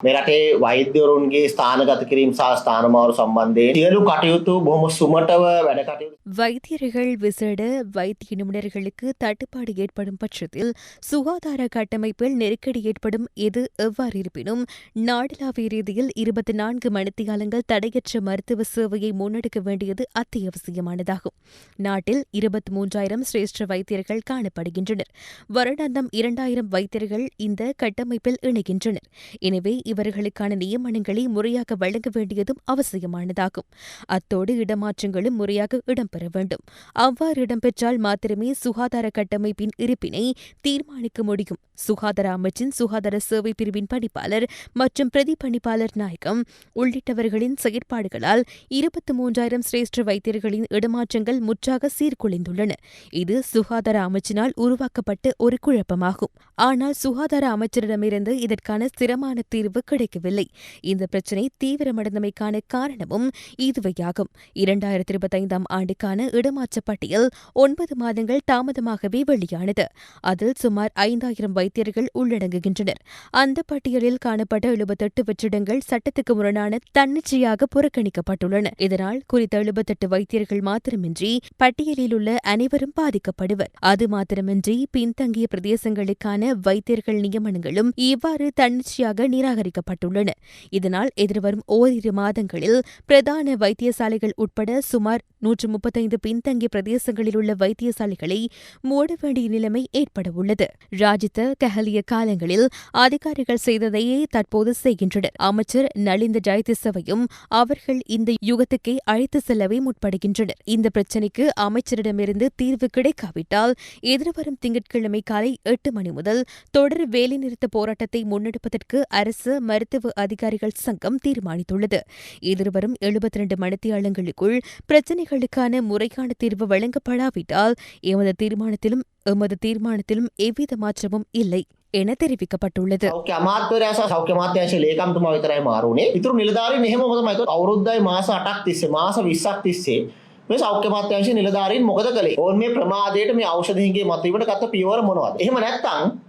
මේ රටේ වෛද්‍යවරුන්ගේ ස්ථානගත කිරීම සහ ස්ථානමාරු සම්බන්ධයෙන් සියලු කටයුතු බොහොම සුමටව වැඩ කටයුතු வைத்தியர்கள் விசேட வைத்திய நிபுணர்களுக்கு தட்டுப்பாடு ஏற்படும் பட்சத்தில் சுகாதார கட்டமைப்பில் நெருக்கடி ஏற்படும் இது எவ்வாறு இருப்பினும் நாடளாவிய ரீதியில் இருபத்தி நான்கு மணித்தியாலங்கள் தடையற்ற மருத்துவ சேவையை முன்னெடுக்க வேண்டியது அத்தியாவசியமானதாகும் நாட்டில் இருபத்தி மூன்றாயிரம் சிரேஷ்ட வைத்தியர்கள் காணப்படுகின்றனர் வருடாந்தம் இரண்டாயிரம் வைத்தியர்கள் இந்த கட்டமைப்பில் இணைகின்றனர் எனவே இவர்களுக்கான நியமனங்களை முறையாக வழங்க வேண்டியதும் அவசியமானதாகும். அத்தோடு இடமாற்றங்களும் முறையாக இடம்பெற வேண்டும். அவ்வாறு இடம்பெற்றால் மாத்திரமே சுகாதார கட்டமைப்பின் இருப்பினை தீர்மானிக்க முடியும். சுகாதார அமைச்சின் சுகாதார சேவை பிரிவின் பணிப்பாளர் மற்றும் பிரதி பணிப்பாளர் நாயகம். உள்ளிட்டவர்களின் செயற்பாடுகளால் இருபத்தி மூன்றாயிரம் சிரேஷ்ட வைத்தியர்களின் இடமாற்றங்கள் முற்றாக சீர்குலைந்துள்ளன. இது சுகாதார அமைச்சினால் உருவாக்கப்பட்ட ஒரு குழப்பமாகும். ஆனால் சுகாதார அமைச்சரிடமிருந்து இதற்கான ஸ்திரமான தீர்வு கிடைக்கவில்லை. இந்த பிரச்சினை தீவிரமடைந்தமைக்கான காரணமும் இதுவையாகும். இரண்டாயிரத்தி இருபத்தைந்தாம் ஆண்டுக்கான இடமாற்ற பட்டியல் ஒன்பது மாதங்கள் தாமதமாகவே வெளியானது. அதில் சுமார் ஐந்தாயிரம் வைத்தியர்கள் உள்ளடங்குகின்றனர். அந்த பட்டியலில் காணப்பட்ட எழுபத்தெட்டு வெற்றிடங்கள் சட்டத்துக்கு முரணான தன்னிச்சையாக புறக்கணிக்கப்பட்டுள்ளன. இதனால் குறித்த எழுபத்தெட்டு வைத்தியர்கள் மாத்திரமின்றி பட்டியலில் உள்ள அனைவரும் பாதிக்கப்படுவர். அது மாத்திரமின்றி பின்தங்கிய பிரதேசங்களுக்கான வைத்தியர்கள் நியமனங்களும் இவ்வாறு தன்னிச்சையாக நிராகரிக்கப்பட்டுள்ளன. இதனால் எதிர்வரும் ஓரிரு மாதங்களில் பிரதான வைத்தியசாலைகள் உட்பட சுமார் நூற்று முப்பத்தைந்து பின்தங்கிய பிரதேசங்களில் உள்ள வைத்தியசாலைகளை மூட வேண்டிய நிலைமை ஏற்படவுள்ளது. ராஜித கஹலிய காலங்களில் அதிகாரிகள் செய்ததையே தற்போது செய்கின்றனர். அமைச்சர் நலிந்த ஜெயதிசவையும் அவர்கள் இந்த யுகத்துக்கே அழைத்து செல்லவே முற்படுகின்றனர். இந்த பிரச்சினைக்கு அமைச்சரிடமிருந்து தீர்வு கிடைக்காவிட்டால் எதிர்வரும் திங்கட்கிழமை காலை எட்டு மணி முதல் தொடர் வேலைநிறுத்த போராட்டத்தை முன்னெடுப்பதற்கு அரசு மருத்துவ அதிகாரிகள் சங்கம் தீர்மானித்துள்ளது. எதிர்வரும் எழுபத்தி ரெண்டு மணித்தியாலங்களுக்குள் பிரச்சினைகளுக்கான முறையான தீர்வு வழங்கப்படாவிட்டால் எமது தீர்மானத்திலும் எமது தீர்மானத்திலும் எவ்வித மாற்றமும் இல்லை என தெரிவிக்கப்பட்டுள்ளது සෞඛ්‍ය අමාත්‍යවරයා සහ සෞඛ්‍ය අමාත්‍යාංශයේ ලේකම්තුමා විතරයි මාරුනේ. ඉතුරු නිලධාරීන් එහෙම මොකද මම අවුරුද්දයි මාස 8ක් තිස්සේ මාස 20ක් තිස්සේ මේ සෞඛ්‍ය අමාත්‍යාංශයේ නිලධාරීන් මොකද කළේ? ඕන් මේ ප්‍රමාදයට මේ ඖෂධ හිඟේ මතුවීමට ගත්ත පියවර මොනවද? එහෙම නැත්නම්